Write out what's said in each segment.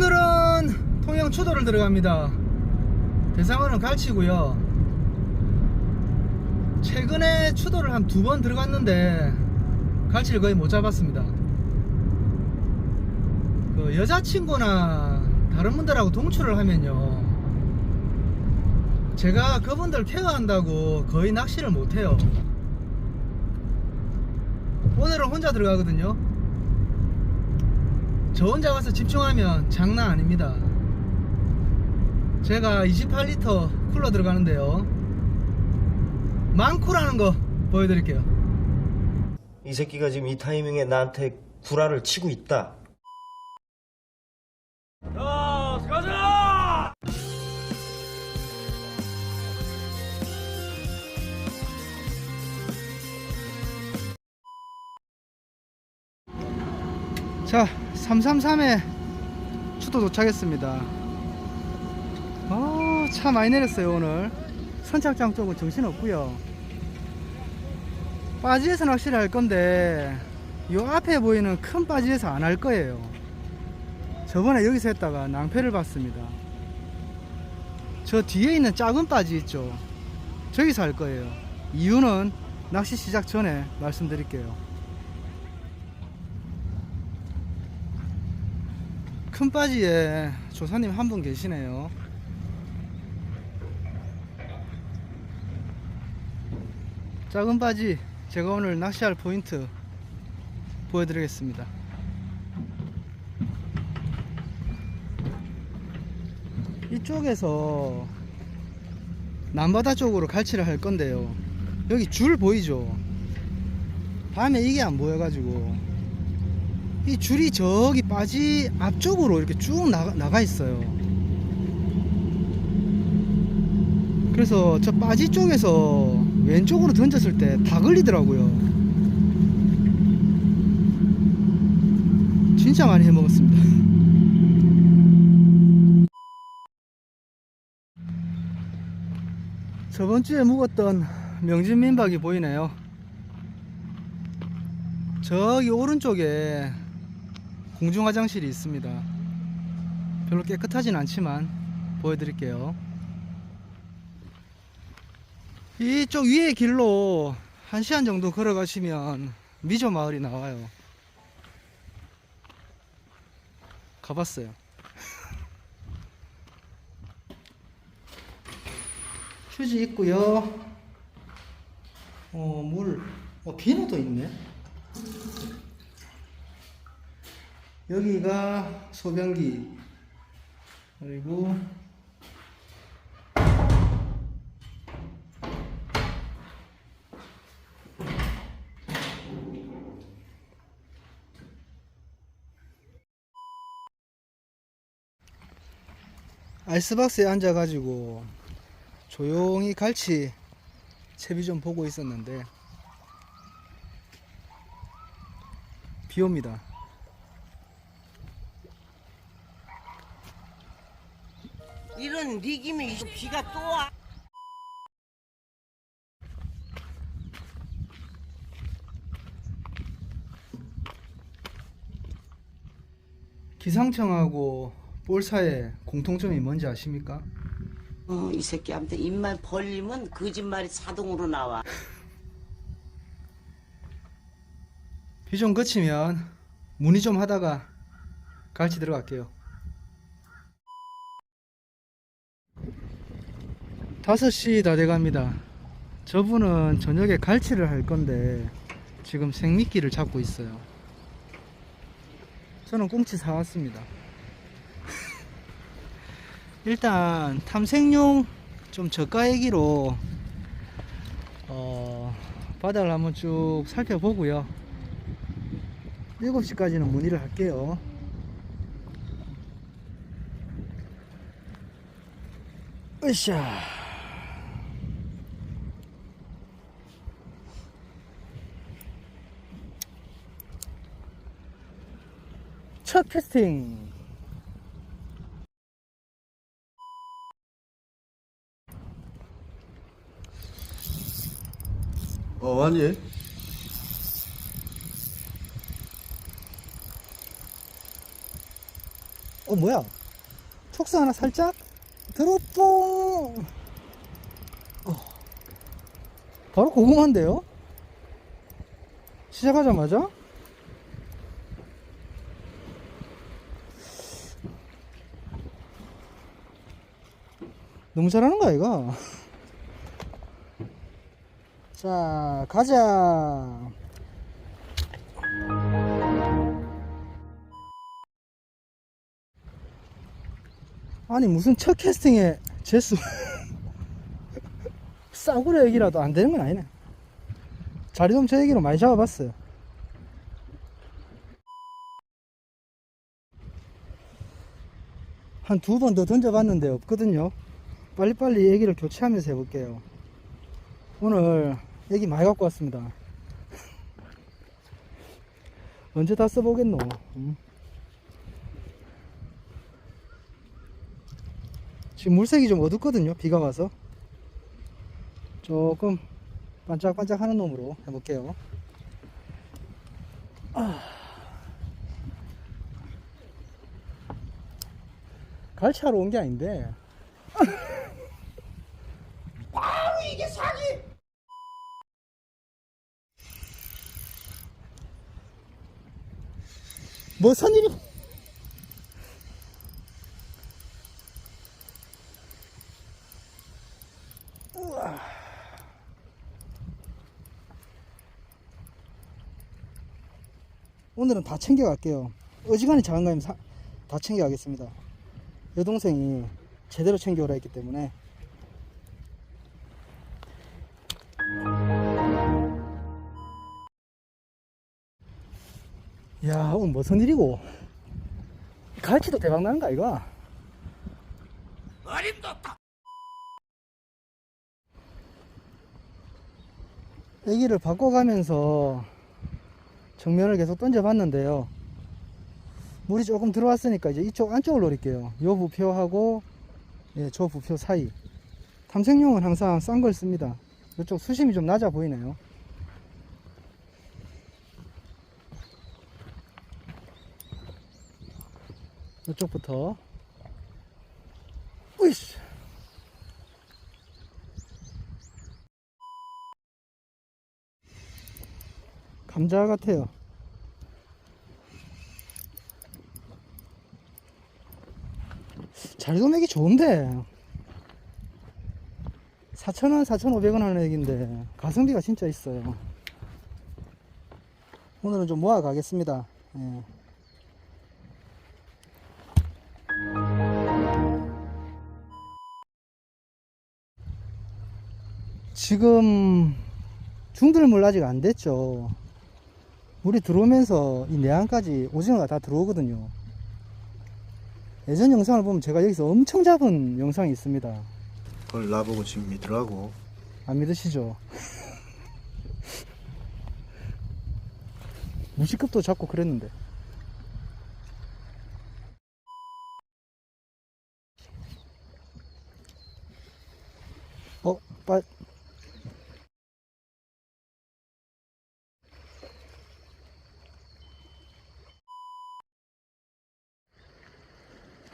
오늘은 통영 추도를 들어갑니다. 대상어는 갈치고요. 최근에 추도를 한 두 번 들어갔는데 갈치를 거의 못 잡았습니다. 그 여자친구나 다른 분들하고 동출을 하면요. 제가 그분들 케어한다고 거의 낚시를 못해요. 오늘은 혼자 들어가거든요. 저 혼자 가서 집중하면 장난 아닙니다. 제가 28리터 쿨러 들어가는데요. 많쿠라는 거 보여드릴게요. 이 새끼가 지금 이 타이밍에 나한테 구라를 치고 있다. 자, 333에 추도 도착했습니다. 아, 차 많이 내렸어요, 오늘. 선착장 쪽은 정신없고요 바지에서 낚시를 할 건데, 요 앞에 보이는 큰 바지에서 안 할 거예요. 저번에 여기서 했다가 낭패를 봤습니다. 저 뒤에 있는 작은 바지 있죠? 저기서 할 거예요. 이유는 낚시 시작 전에 말씀드릴게요. 큰 바지에 조사님 한 분 계시네요. 작은 바지 제가 오늘 낚시할 포인트 보여드리겠습니다. 이쪽에서 남바다 쪽으로 갈치를 할 건데요. 여기 줄 보이죠? 밤에 이게 안 보여가지고 이 줄이 저기 빠지 앞쪽으로 이렇게 쭉 나가, 나가 있어요. 그래서 저 빠지 쪽에서 왼쪽으로 던졌을 때 다 걸리더라고요. 진짜 많이 해먹었습니다. 저번 주에 묵었던 명진 민박이 보이네요. 저기 오른쪽에 공중 화장실이 있습니다. 별로 깨끗하진 않지만 보여드릴게요. 이쪽 위에 길로 1시간 정도 걸어가시면 미조 마을이 나와요. 가봤어요. 휴지 있고요. 어, 물, 어, 비누도 있네. 여기가 소변기 그리고 아이스박스에 앉아가지고 조용히 갈치 채비 좀 보고 있었는데 비 옵니다. 이런 리기면 이거 비가 또 와. 기상청하고 볼사의 공통점이 뭔지 아십니까? 어, 이 새끼한테 입만 벌리면 거짓말이 자동으로 나와. 비 좀 그치면 문의 좀 하다가 갈치 들어갈게요. 5시 다 돼갑니다. 저분은 저녁에 갈치를 할 건데 지금 생미끼를 잡고 있어요. 저는 꽁치 사왔습니다. 일단 탐색용 좀 저가애기로 어, 바다를 한번 쭉 살펴보고요. 7시까지는 문의를 할게요. 으쌰. 캐스팅. 어, 왔니? 어 뭐야 촉수 하나 살짝 드롭뽕 어. 바로 고구마인데요 시작하자마자 너무 잘하는 거야 이거 자 가자. 아니 무슨 첫 캐스팅에 재수 싸구려 얘기라도 안 되는 건 아니네. 자리 좀저 얘기로 많이 잡아봤어요. 한 두 번 더 던져봤는데 없거든요 빨리빨리 얘기를 교체하면서 해볼게요. 오늘 얘기 많이 갖고 왔습니다. 언제 다 써보겠노? 음. 지금 물색이 좀 어둡거든요 비가 와서. 조금 반짝반짝 하는 놈으로 해볼게요. 아. 갈치하러 온 게 아닌데 바로 이게 사기 무슨 일이 오늘은 다 챙겨갈게요. 어지간히 작은 거면 사- 다 챙겨가겠습니다. 여동생이 제대로 챙겨오라 했기 때문에. 야, 오늘 무슨 일이고? 갈치도 대박 나는 거 아이가? 애기를 바꿔가면서 정면을 계속 던져봤는데요. 물이 조금 들어왔으니까 이제 이쪽 안쪽을 노릴게요. 요 부표하고 예, 저 부표 사이. 탐색용은 항상 싼 걸 씁니다. 이쪽 수심이 좀 낮아 보이네요. 이쪽부터. 으이씨. 감자 같아요. 자리도 매기 좋은데 4,000원, 4,500원 하는 액인데 가성비가 진짜 있어요. 오늘은 좀 모아 가겠습니다. 예. 지금 중들물 아직 안 됐죠. 물이 들어오면서 이 내안까지 오징어가 다 들어오거든요. 예전 영상을 보면 제가 여기서 엄청 잡은 영상이 있습니다. 그걸 나보고 지금 믿으라고 안 믿으시죠? 무시급도 잡고 그랬는데. 어, 빨.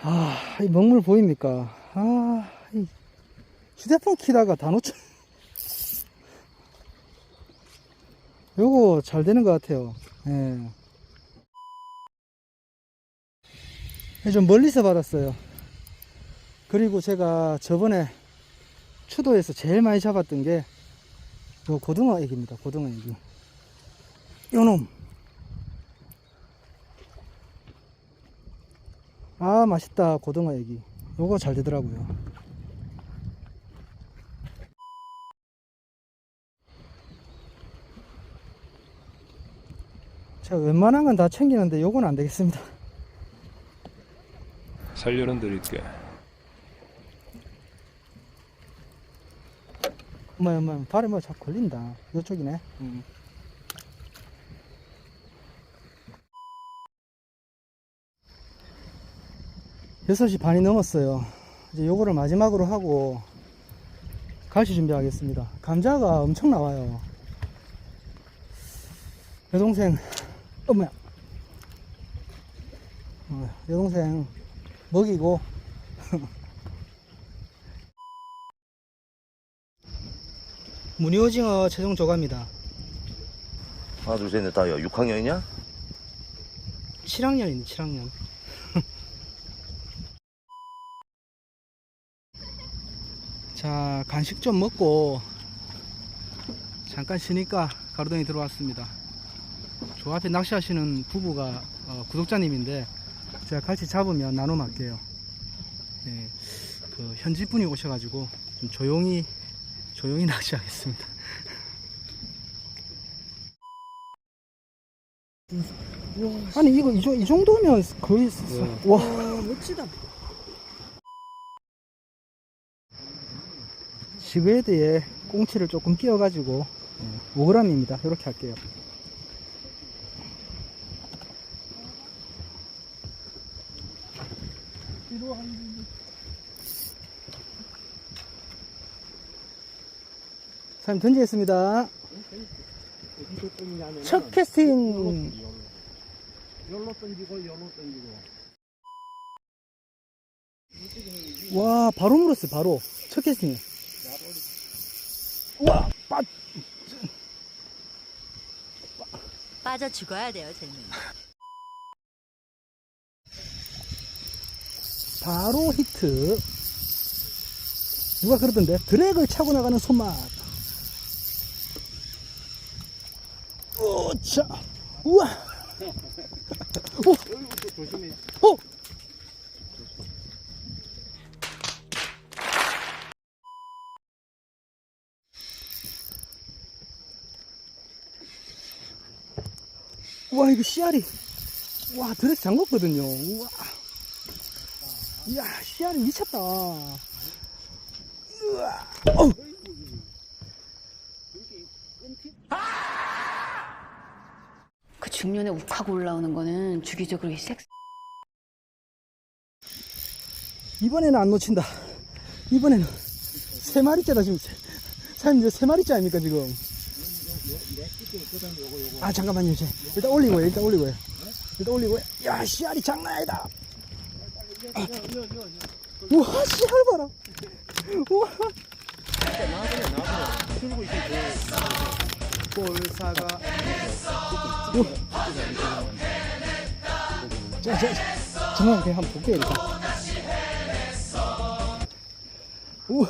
아, 이 먹물 보입니까? 아, 이 휴대폰 키다가 다 놓쳐. 요거 잘 되는 것 같아요. 예. 예, 좀 멀리서 받았어요. 그리고 제가 저번에 추도에서 제일 많이 잡았던 게 요 고등어 액입니다. 고등어 액이. 요놈. 아, 맛있다. 고등어 액이. 요거 잘 되더라고요. 제가 웬만한 건 다 챙기는데 요건 안 되겠습니다. 살려는 드릴게. 엄마, 엄마, 발에 뭐 자꾸 걸린다. 요쪽이네. 음. 여섯 시 반이 넘었어요. 이제 요거를 마지막으로 하고 갈치 준비하겠습니다. 감자가 엄청 나와요. 여동생, 엄마야. 어, 여동생 먹이고 무늬오징어 최종 조가입니다. 하나 둘셋 넷 다야 6학년이냐? 7학년이네 7학년. 자 간식 좀 먹고 잠깐 쉬니까 가로등이 들어왔습니다. 저 앞에 낚시하시는 부부가 어, 구독자님인데 제가 같이 잡으면 나눔할게요. 예, 그 현지 분이 오셔가지고 좀 조용히 조용히 낚시하겠습니다. 아니 이거 이, 정- 이 정도면 거의 와 멋지다. 시그헤드에 꽁치를 조금 끼워 가지고 5g입니다. 이렇게 할게요. 사장님 던지겠습니다. 첫 캐스팅. 와, 바로 물었어요, 바로. 첫 캐스팅 에. 와, 빠, 빠져 죽어야 돼요, 쟤는. 바로 히트. 누가 그러던데? 드랙을 차고 나가는 손맛. 오차. 우와. 오. 오. 와, 이거 씨알이. 와, 드랙 잠궜거든요. 우와. 이야, 씨알이 미쳤다. 어우. 그 중년에 욱하고 올라오는 거는 주기적으로 이 섹스 이번에는 안 놓친다. 이번에는 세 마리째다 지금. 세- 사장님 이제 세 마리째 아닙니까 지금? 아 잠깐만요 이제 일단 올리고 요 일단 올리고 요 일단 올리고 요 야 씨알이 장난 아니다. 아. 우와 씨알 봐라. 우와. 볼사가. 자, 자, 자, 잠깐만 그냥 한번 볼게요 일단. 우와.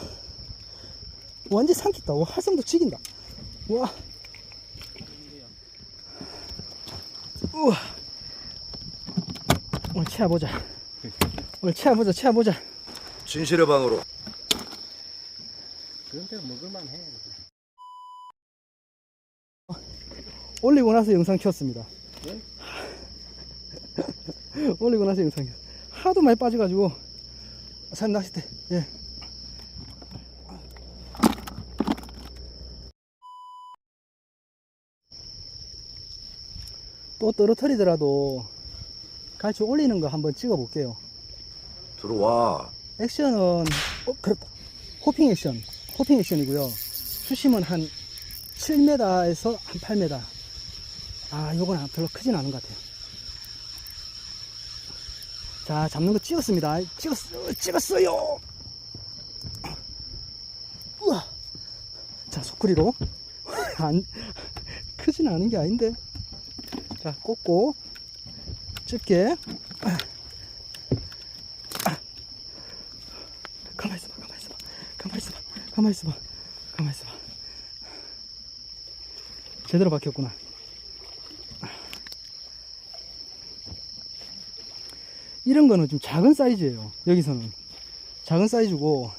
완전 삼켰다. 와, 활성도 죽인다. 와. 우와. 오늘 채워보자. 오늘 채워보자, 채워보자. 진실의 방으로 올리고 나서 영상 켰습니다. 올리고 나서 영상 켰 하도 많이 빠져가지고. 산 낚싯대, 예. 또 떨어뜨리더라도 같이 올리는 거 한번 찍어 볼게요. 들어와. 액션은 어 그렇다. 호핑 액션. 호핑 액션이고요. 수심은 한 7m에서 한 8m 아 요건 아, 별로 크진 않은 것 같아요. 자 잡는 거 찍었습니다. 찍었어 찍었어요. 우와. 자 소쿠리로. 안 크진 않은 게 아닌데 자 꽂고 집게 가만 있어봐, 가만 있어봐, 가만 있어봐, 가만 있어봐, 가만 있어봐. 제대로 박혔구나. 이런 거는 좀 작은 사이즈예요. 여기서는 작은 사이즈고.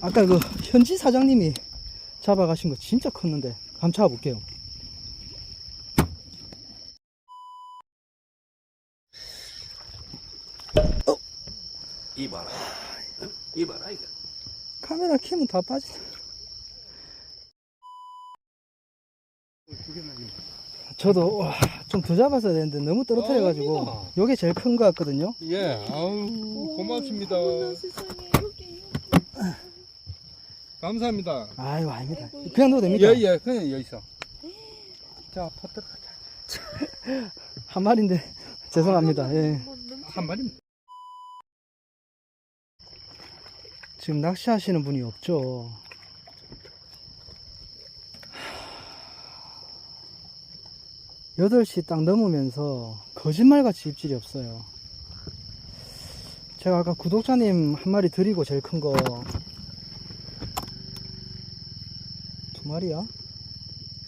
아까 그 현지 사장님이 잡아가신 거 진짜 컸는데 감춰 볼게요. 이봐라 이봐라 이거 카메라 켜면 다 빠지네. 저도 좀 더 잡았어야 되는데 너무 떨어뜨려가지고 요게 제일 큰 거 같거든요. 예, 아우 고맙습니다. 감사합니다. 아유 아닙니다. 그냥 넣어도 됩니까? 예, 예, 그냥 여기 있어. 자, 퍼뜨려. 한 마리인데 죄송합니다. 예. 한 마리. 지금 낚시하시는 분이 없죠. 8시 딱 넘으면서 거짓말같이 입질이 없어요. 제가 아까 구독자님 한 마리 드리고 제일 큰 거 두 마리야?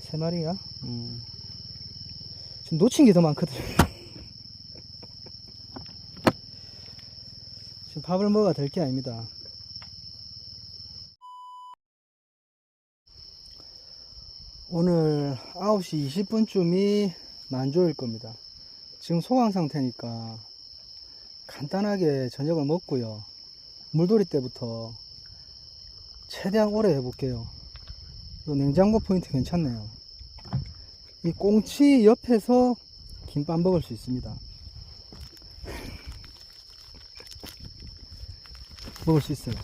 세 마리야? 음. 지금 놓친 게 더 많거든요. 지금 밥을 먹어야 될 게 아닙니다. 오늘 9시 20분쯤이 만조일 겁니다. 지금 소강 상태니까 간단하게 저녁을 먹고요. 물돌이 때부터 최대한 오래 해볼게요. 이 냉장고 포인트 괜찮네요. 이 꽁치 옆에서 김밥 먹을 수 있습니다. 먹을 수 있어요.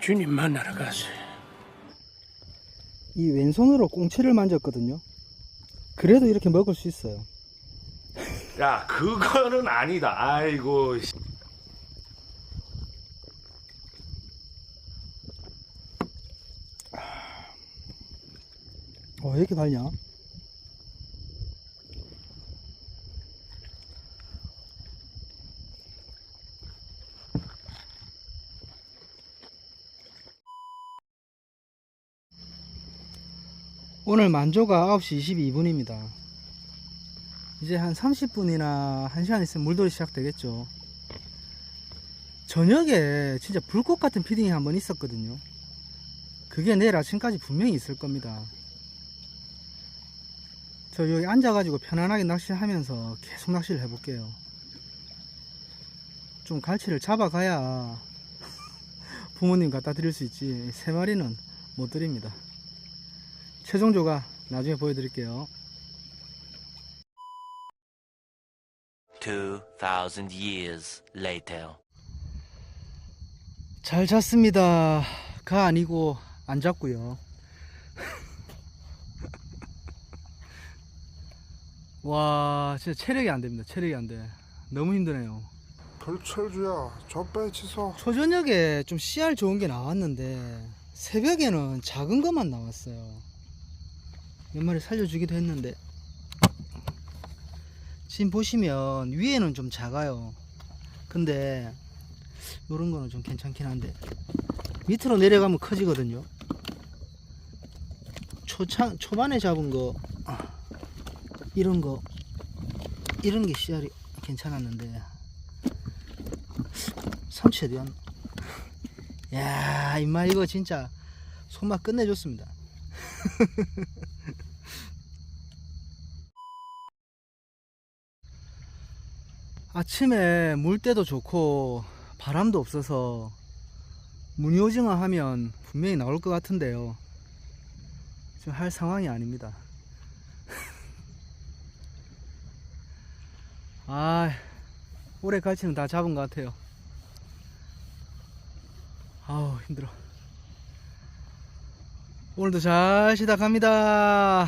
주님 만나러 가세요. 이 왼손으로 꽁치를 만졌거든요. 그래도 이렇게 먹을 수 있어요. 야, 그거는 아니다. 아이고. 어, 왜 이렇게 달냐? 오늘 만조가 9시 22분입니다. 이제 한 30분이나 1시간 있으면 물돌이 시작되겠죠. 저녁에 진짜 불꽃 같은 피딩이 한 번 있었거든요. 그게 내일 아침까지 분명히 있을 겁니다. 저 여기 앉아가지고 편안하게 낚시하면서 계속 낚시를 해볼게요. 좀 갈치를 잡아가야 부모님 갖다 드릴 수 있지. 세 마리는 못 드립니다. 최종 조가 나중에 보여드릴게요. 2,000 years later. 잘 잤습니다. 가 아니고 안 잤고요. 와, 진짜 체력이 안 됩니다. 체력이 안 돼. 너무 힘드네요. 별철주야, 저 빼치소. 초저녁에 좀 씨알 좋은 게 나왔는데 새벽에는 작은 것만 나왔어요. 몇 마리 살려주기도 했는데 지금 보시면 위에는 좀 작아요. 근데 요런 거는 좀 괜찮긴 한데 밑으로 내려가면 커지거든요. 초창 초반에 잡은 거 아, 이런 거 이런 게 씨알이 괜찮았는데 삼치 어디 갔나? 야, 임마 이거 진짜 손맛 끝내줬습니다. 아침에 물때도 좋고 바람도 없어서 무늬오징어 하면 분명히 나올 것 같은데요. 지금 할 상황이 아닙니다. 아, 올해 갈치는 다 잡은 것 같아요. 아우 힘들어 오늘도 잘 시작합니다